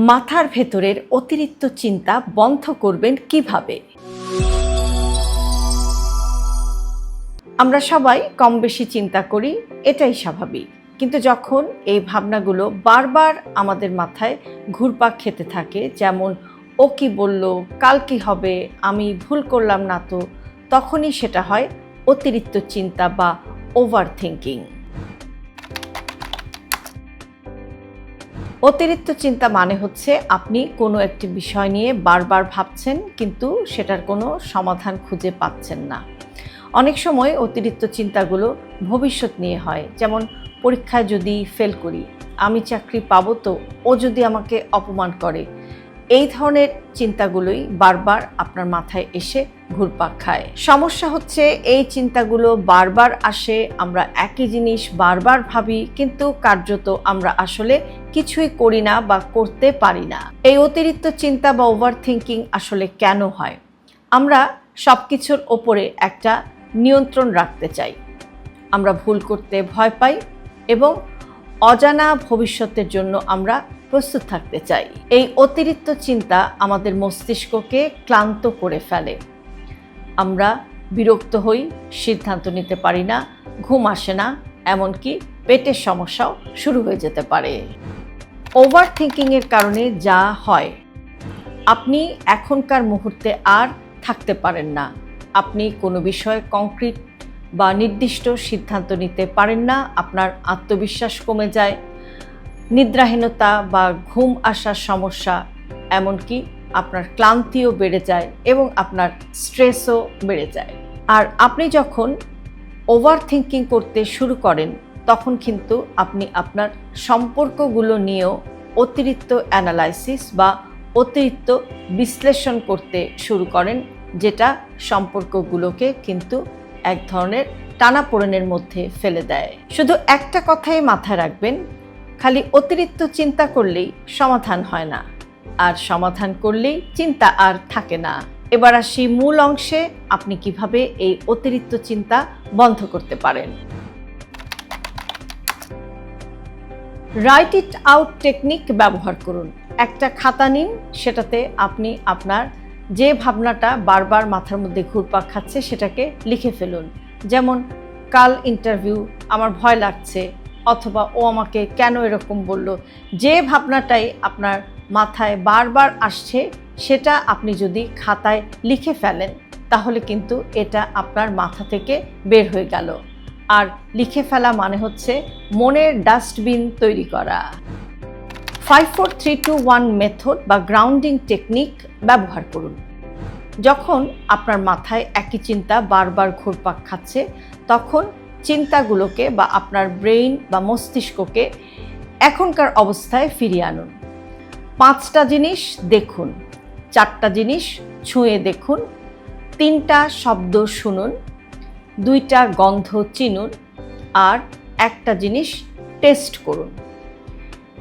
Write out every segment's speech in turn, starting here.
মাথার ভেতরের অতিরিক্ত চিন্তা বন্ধ করবেন কীভাবে? আমরা সবাই কম বেশি চিন্তা করি, এটাই স্বাভাবিক। কিন্তু যখন এই ভাবনাগুলো বারবার আমাদের মাথায় ঘুরপাক খেতে থাকে, যেমন, ও কি বলল? কাল কি হবে? আমি ভুল করলাম না তো? তখনই সেটা হয় অতিরিক্ত চিন্তা বা ওভার থিঙ্কিং অতিরিক্ত চিন্তা মানে হচ্ছে আপনি কোনো একটি বিষয় নিয়ে বারবার ভাবছেন, কিন্তু সেটার কোনো সমাধান খুঁজে পাচ্ছেন না। অনেক সময় অতিরিক্ত চিন্তাগুলো ভবিষ্যৎ নিয়ে হয়, যেমন পরীক্ষায় যদি ফেল করি, আমি চাকরি পাবো তো ও যদি আমাকে অপমান করে এই ধরনের চিন্তাগুলোই বারবার আপনার মাথায় এসে ঘুরপাক খায়। সমস্যা হচ্ছে এই চিন্তাগুলো বারবার আসে, আমরা একই জিনিস বারবার ভাবি, কিন্তু কার্যত আমরা আসলে কিছুই করি না বা করতে পারি না। এই অতিরিক্ত চিন্তা বা ওভার থিঙ্কিং আসলে কেন হয়? আমরা সব কিছুর ওপরে একটা নিয়ন্ত্রণ রাখতে চাই। আমরা ভুল করতে ভয় পাই এবং অজানা ভবিষ্যতের জন্য আমরা প্রস্তুত থাকতে চাই। এই অতিরিক্ত চিন্তা আমাদের মস্তিষ্ককে ক্লান্ত করে ফেলে। আমরা বিরক্ত হই, সিদ্ধান্ত নিতে পারি না, ঘুম আসে না, এমনকি পেটের সমস্যাও শুরু হয়ে যেতে পারে। ওভার থিঙ্কিংয়ের কারণে যা হয়, আপনি এখনকার মুহূর্তে আর থাকতে পারেন না। আপনি কোনো বিষয়ে কংক্রিট বা নির্দিষ্ট সিদ্ধান্ত নিতে পারেন না, আপনার আত্মবিশ্বাস কমে যায় নিদ্রাহীনতা বা ঘুম আসার সমস্যা, এমনকি আপনার ক্লান্তিও বেড়ে যায় এবং আপনার স্ট্রেসও বেড়ে যায়। আর আপনি যখন ওভার থিঙ্কিং করতে শুরু করেন, তখন কিন্তু আপনি আপনার সম্পর্কগুলো নিয়েও অতিরিক্ত অ্যানালাইসিস বা অতিরিক্ত বিশ্লেষণ করতে শুরু করেন, যেটা সম্পর্কগুলোকে কিন্তু এক ধরনের টানাপোড়েনের মধ্যে ফেলে দেয়। শুধু একটা কথাই মাথায় রাখবেন খালি অতিরিক্ত চিন্তা করলেই সমাধান হয় না। আর সমাধান করলেই চিন্তা আর থাকে না। এবার আসি মূল অংশে, আপনি কীভাবে এই অতিরিক্ত চিন্তা বন্ধ করতে পারেন। রাইট ইট আউট টেকনিক ব্যবহার করুন। একটা খাতা নিন, সেটাতে আপনি আপনার যে ভাবনাটা বারবার মাথার মধ্যে ঘুরপাক খাচ্ছে, সেটাকে লিখে ফেলুন। যেমন, কাল ইন্টারভিউ আমার ভয় লাগছে। অথবা ও আমাকে কেন এরকম বলল? যে ভাবনাটাই আপনার মাথায় বারবার আসছে, সেটা আপনি যদি খাতায় লিখে ফেলেন, তাহলে কিন্তু এটা আপনার মাথা থেকে বের হয়ে গেল। আর লিখে ফেলা মানে হচ্ছে মনের ডাস্টবিন তৈরি করা। Five four three two one method বা গ্রাউন্ডিং টেকনিক ব্যবহার করুন। যখন আপনার মাথায় একই চিন্তা বারবার ঘুরপাক খাচ্ছে, তখন চিন্তাগুলোকে বা আপনার ব্রেইন বা মস্তিষ্ককে এখনকার অবস্থায় ফিরিয়ে আনুন। পাঁচটা জিনিস দেখুন, চারটা জিনিস ছুঁয়ে দেখুন, তিনটা শব্দ শুনুন, দুইটা গন্ধ চিনুন আর একটা জিনিস টেস্ট করুন।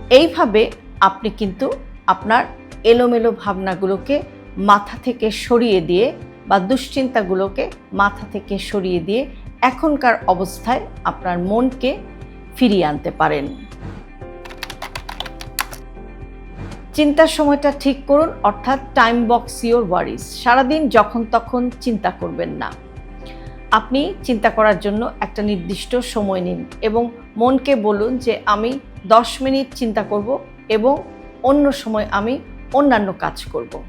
এইভাবে আপনি কিন্তু আপনার এলোমেলো ভাবনাগুলোকে মাথা থেকে সরিয়ে দিয়ে বা দুশ্চিন্তাগুলোকে মাথা থেকে সরিয়ে দিয়ে এখনকার অবস্থায় আপনার মনকে ফিরিয়ে আনতে পারেন। চিন্তার সময়টা ঠিক করুন, অর্থাৎ টাইম বক্স ইওর ওয়ারিস সারাদিন যখন তখন চিন্তা করবেন না। আপনি চিন্তা করার জন্য একটা নির্দিষ্ট সময় নিন এবং মনকে বলুন যে, আমি দশ মিনিট চিন্তা করব এবং অন্য সময় আমি অন্যান্য কাজ করব।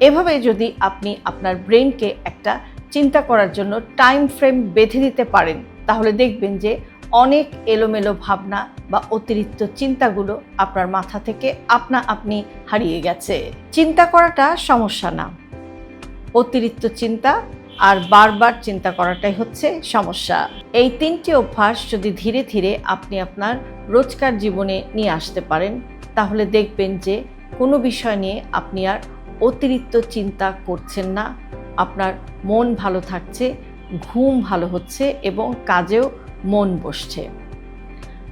এভাবে যদি আপনি আপনার ব্রেনকে একটা চিন্তা করার জন্য টাইম ফ্রেম বেঁধে দিতে পারেন। তাহলে দেখবেন যে অনেক এলোমেলো ভাবনা বা অতিরিক্ত চিন্তাগুলো আপনার মাথা থেকে আপনা আপনি হারিয়ে গেছে। চিন্তা করাটা সমস্যা না। অতিরিক্ত চিন্তা আর বারবার চিন্তা করাটাই হচ্ছে সমস্যা। এই তিনটি অভ্যাস যদি ধীরে ধীরে আপনি আপনার রোজকার জীবনে নিয়ে আসতে পারেন, তাহলে দেখবেন যে কোনো বিষয় নিয়ে আপনি আর অতিরিক্ত চিন্তা করছেন না। আপনার মন ভালো থাকছে, ঘুম ভালো হচ্ছে এবং কাজেও মন বসছে।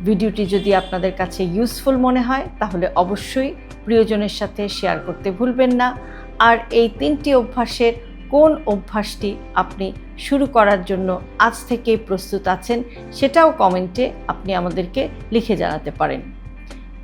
ভিডিওটি যদি আপনাদের কাছে ইউজফুল মনে হয়, তাহলে অবশ্যই প্রিয়জনের সাথে শেয়ার করতে ভুলবেন না। আর এই তিনটি অভ্যাসের কোন অভ্যাসটি আপনি শুরু করার জন্য আজ থেকেই প্রস্তুত আছেন, সেটাও কমেন্টে আপনি আমাদেরকে লিখে জানাতে পারেন।